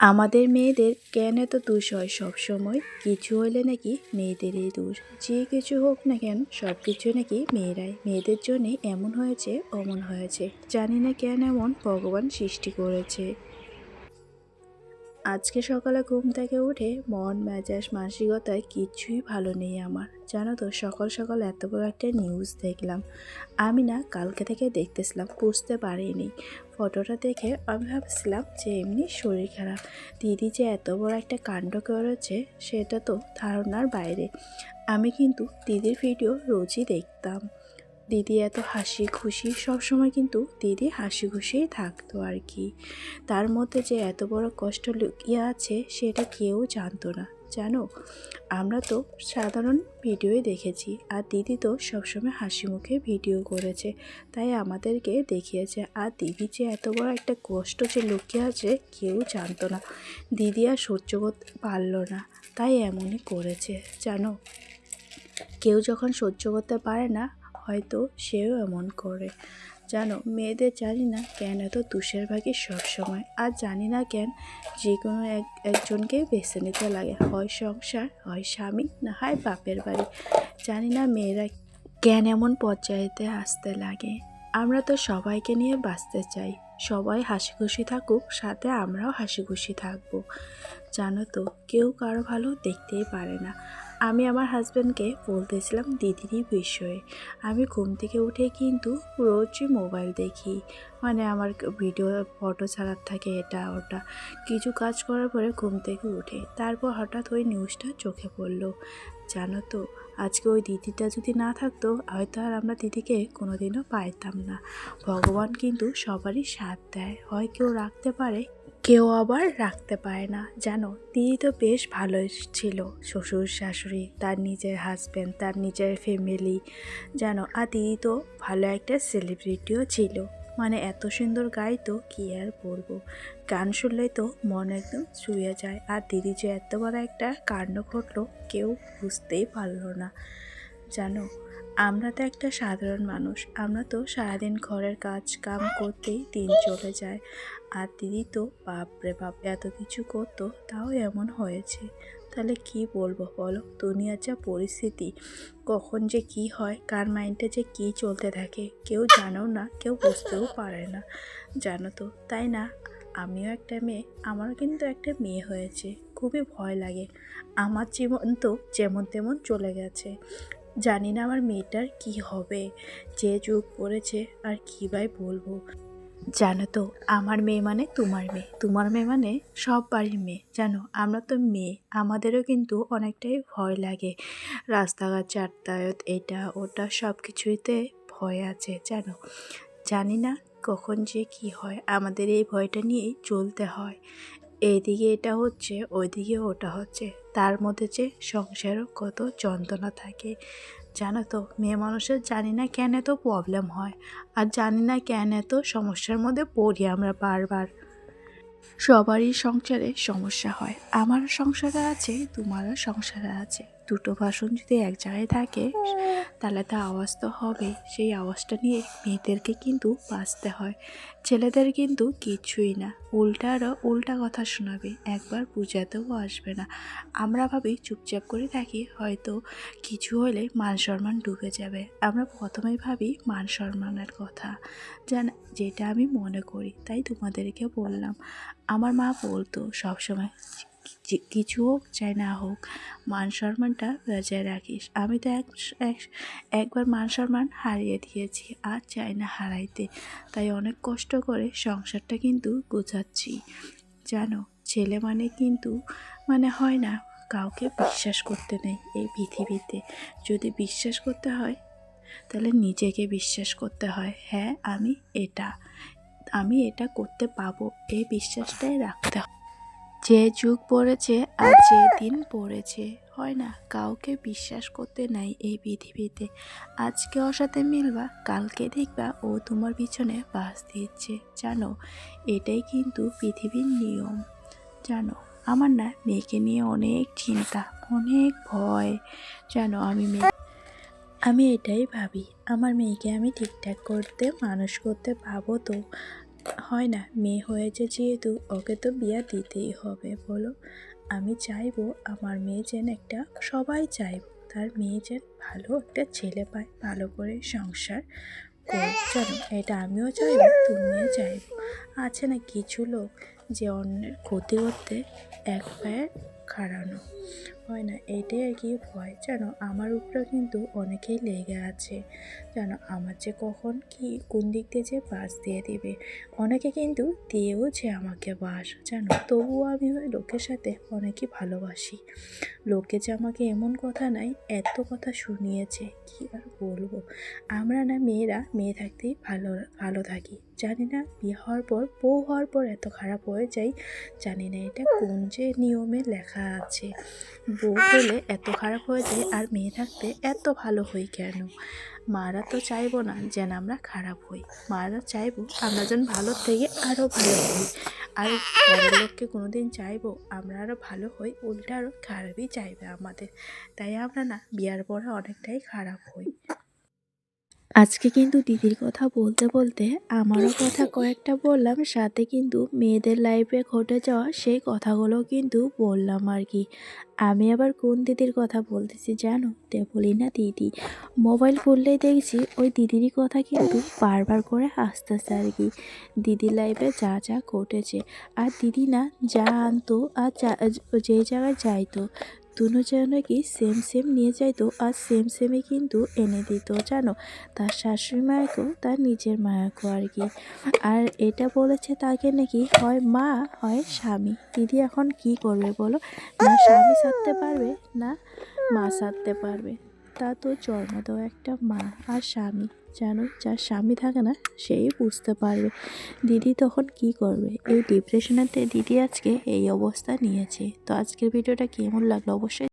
আমাদের মেয়েদের কেন এত দোষ হয় সবসময় কিছু হলে নাকি মেয়েদেরই দোষ। যে কিছু হোক না কেন সব কিছু নাকি মেয়েরাই। মেয়েদের জন্যে এমন হয়েছে, অমন হয়েছে। জানি না কেন এমন ভগবান সৃষ্টি করেছে। আজকে সকালে ঘুম থেকে উঠে মন, মেজাজ, মানসিকতায় কিছুই ভালো নেই আমার। জানো তো, সকাল সকাল এত বড় একটা নিউজ দেখলাম। আমি না কালকে থেকে দেখতেছিলাম, বুঝতে পারিনি। ফটোটা দেখে আমি ভাবছিলাম যে এমনি শরীর খারাপ। দিদি যে এত বড় একটা কাণ্ড করেছে, সেটা তো ধারণার বাইরে। আমি কিন্তু দিদির ভিডিও রোজই দেখতাম। দিদি এত হাসি খুশি, সবসময় কিন্তু দিদি হাসি খুশিই থাকতো আর কি। তার মধ্যে যে এত বড় কষ্ট লুকিয়ে আছে সেটা কেউ জানতো না। জানো, আমরা তো সাধারণ ভিডিওই দেখেছি আর দিদি তো সবসময় হাসি মুখে ভিডিও করেছে, তাই আমাদেরকে দেখিয়েছে। আর দিদি যে এত বড় একটা কষ্ট যে লুকিয়ে আছে কেউ জানতো না। দিদি আর সহ্য করতে পারল না, তাই এমনই করেছে। জানো, কেউ যখন সহ্য করতে পারে না হয়তো সেও এমন করে। জানো, মেয়েদের জানি না কেন এত তুষের ভাগে সবসময় আর জানি না কেন যে কোনো এক, একজনকে বেছে নিতে লাগে। হয় সংসার, হয় স্বামী, না হয় বাপের বাড়ি। জানি না মেয়েরা কেন এমন পর্যায়েতে আসতে লাগে। আমরা তো সবাইকে নিয়ে বাঁচতে চাই। সবাই হাসি খুশি থাকুক, সাথে আমরাও হাসি খুশি থাকব। জানো তো, কেউ কারও ভালো দেখতেই পারে না। আমি আমার হাজব্যান্ডকে বলতেছিলাম দিদিরই বিষয়ে। আমি ঘুম থেকে উঠে কিন্তু রোজই মোবাইল দেখি। মানে আমার ভিডিও ফটো ছাড়ার থাকে এটা, ওটা। কিছু কাজ করার পরে ঘুম থেকে উঠে। তারপর হঠাৎ ওই নিউজটা চোখে পড়ল। জানো তো, আজকে ওই দিদিটা যদি না থাকতো, হয়তো আর আমরা দিদিকে কোনোদিনও পাইতাম না। ভগবান কিন্তু সবারই সাথ দেয়। হয় কেউ রাখতে পারে কেউ আবার রাখতে পারে না। জানো, দিদি তো বেশ ভালোই ছিল। শ্বশুর, শাশুড়ি, তার নিজের হাজব্যান্ড তার নিজের ফ্যামিলি জানো, আর দিদি তো ভালো একটা সেলিব্রিটিও ছিল। মানে এত সুন্দর গাইতো কি আর বলব? গান শুনলে তো মন একদম ছুঁয়ে যায়। আর দিদি যে এত বড় একটা কাণ্ড ঘটলো, কেউ বুঝতেই পারল না। জানো আমরা তো একটা সাধারণ মানুষ। আমরা তো সারাদিন ঘরের কাজ কাম করতেই দিন চলে যায়। আর দিদি তো, বাপরে বাপ, এত কিছু করতো, তাও এমন হয়েছে। তাহলে কি বলব বলো? দুনিয়ার যা পরিস্থিতি, কখন যে কি হয়, কার মাইন্ডে যে কি চলতে থাকে, কেউ জানেও না, কেউ বুঝতেও পারে না। জানো তো, তাই না? আমিও একটা মেয়ে, আমারও কিন্তু একটা মেয়ে হয়েছে। খুবই ভয় লাগে। আমার জীবন তো যেমন তেমন চলে গেছে। জানি না আমার মেয়েটার কি হবে, যে যুগ পড়েছে আর কী ভাই বলব। জানো তো, আমার মেয়ে মানে তোমার মেয়ে। তোমার মেয়ে মানে সব বাড়ির মেয়ে, জানো? আমরা তো মেয়ে, আমাদেরও কিন্তু অনেকটাই ভয় লাগে। রাস্তাঘাট, যাতায়াত, এটা, ওটা সব কিছুইতে ভয় আছে, জানো? জানি না কখন যে কি হয়, আমাদের এই ভয়টা নিয়েই চলতে হয়। এইদিকে এটা হচ্ছে, ওইদিকে ওটা হচ্ছে। তার মধ্যে যে সংসারও কত যন্ত্রণা থাকে। জানো তো, মেয়ে মানুষের জানি না কেন এত প্রবলেম হয় আর জানি না কেন এত সমস্যার মধ্যে পড়ি আমরা বারবার। সবারই সংসারে সমস্যা হয়। আমারও সংসারে আছে, তোমারও সংসারে আছে। দুটো বাসন যদি এক জায়গায় থাকে, তাহলে তো আওয়াজ তো হবে সেই আওয়াজটা নিয়ে মেয়েদেরকে কিন্তু বাঁচতে হয়। ছেলেদের কিন্তু কিছুই না। উল্টা আরও উল্টা কথা শোনাবে। একবার বুঝাতেও আসবে না। আমরা ভাবি চুপচাপ করে থাকি, হয়তো কিছু হলে মান সম্মান ডুবে যাবে। আমরা প্রথমেই ভাবি মান সম্মানের কথা। জান, যেটা আমি মনে করি, তাই তোমাদেরকে বললাম। আমার মা বলতো সবসময় কিছু হোক চাই না হোক, মান সম্মানটা বজায় রাখিস। আমি তো এক এক- একবার মান সম্মান হারিয়ে দিয়েছি, আর চাই না হারাইতে। তাই অনেক কষ্ট করে সংসারটা কিন্তু গোছাচ্ছি। জানো, ছেলে মানে কিন্তু মানে হয় না কাউকে বিশ্বাস করতে নেই এই পৃথিবীতে। যদি বিশ্বাস করতে হয়, তাহলে নিজেকে বিশ্বাস করতে হয়। হ্যাঁ আমি এটা আমি এটা করতে পাবো। এই বিশ্বাসটাই রাখতে হয় যে যুগ পড়েছে আর যে দিন পড়েছে। হয় না, কাউকে বিশ্বাস করতে নাই এই পৃথিবীতে। আজকে ওর সাথে মিলবা, কালকে দেখবা ও তোমার পিছনে বাস দিচ্ছে। জানো, এটাই কিন্তু পৃথিবীর নিয়ম। জানো, আমার না মেয়েকে নিয়ে অনেক চিন্তা, অনেক ভয়। জানো, আমি মেয়ে আমি এটাই ভাবি, আমার মেয়েকে আমি ঠিকঠাক করতে, মানুষ করতে পাবো তো। হয় না, মেয়ে হয়েছে যেহেতু ওকে তো বিয়া দিতেই হবে, বলো। আমি চাইব আমার মেয়ে যেন একটা, সবাই চাইব, তার মেয়ে যেন ভালো একটা ছেলে পায়, ভালো করে সংসার জানো এটা আমিও চাইব, তুমিও চাইব। আছে না কিছু লোক যে অন্যের ক্ষতি করতে এক পায়ে খাড়ানো। হয় না, এটাই আর কি ভয়। যেন আমার উপরেও কিন্তু অনেকেই লেগে আছে। যেন আমার যে কখন কি, কোন দিক দিয়ে যে বাস দিয়ে দিবে। অনেকে কিন্তু দিয়েও যে আমাকে বাস। জানো, তবুও আমি ওই লোকের সাথে অনেকই ভালোবাসি। লোকে যে আমাকে এমন কথা নাই, এত কথা শুনিয়েছে, কি আর বলব? আমরা না মেয়েরা, মেয়ে থাকতেই ভালো ভালো থাকি। জানি না বিয়ে হওয়ার পর বউ হওয়ার পর এত খারাপ হয়ে যাই, জানি না এটা কোন যে নিয়মে লেখা আছে। বউ হলে এত খারাপ হয়ে যায় আর মেয়ে থাকতে এত ভালো হই কেন? মারা তো চাইব না যেন আমরা খারাপ হই। মারা চাইব আমরা যেন ভালো থেকে আরও ভালো হই। আর বড় লোককে কোনোদিন চাইব আমরা আরও ভালো হই, উল্টা আরও খারাপই চাইবে আমাদের। তাই আমরা না, বিয়ার পরে অনেকটাই খারাপ হই। আজকে কিন্তু দিদির কথা বলতে বলতে আমারও কথা কয়েকটা বললাম, সাথে কিন্তু মেয়েদের লাইফে ঘটে যাওয়া সেই কথাগুলো কিন্তু বললাম আর কি। আমি আবার কোন দিদির কথা বলতেছি জানো? তে বলি না দিদি। মোবাইল খুললেই দেখছি ওই দিদিরই কথা কিন্তু বারবার করে আসতেছে আর কি। দিদির লাইফে যা যা ঘটেছে। আর দিদি না যা আনতো আর যা জায়গায় যাইতো দুনো যেন নাকি সেম সেম নিয়ে যাইতো আর সেম সেমই কিন্তু এনে দিত, জানো? তার শাশুড়ি মায়াকেও, তার নিজের মায়াকেও আর কি। আর এটা বলেছে তাকে নাকি হয় মা, হয় স্বামী। দিদি এখন কি করবে বলো? না স্বামী সারতে পারবে, না মা সারতে পারবে। তা তো জন্ম দেওয়া একটা মা আর স্বামী। জানো যার স্বামী থাকে না, সেই বুঝতে পারবে। দিদি তখন কি করবে? এই ডিপ্রেশনেতে দিদি আজকে এই অবস্থা নিয়েছে। তো আজকের ভিডিওটা কেমন লাগল অবশ্যই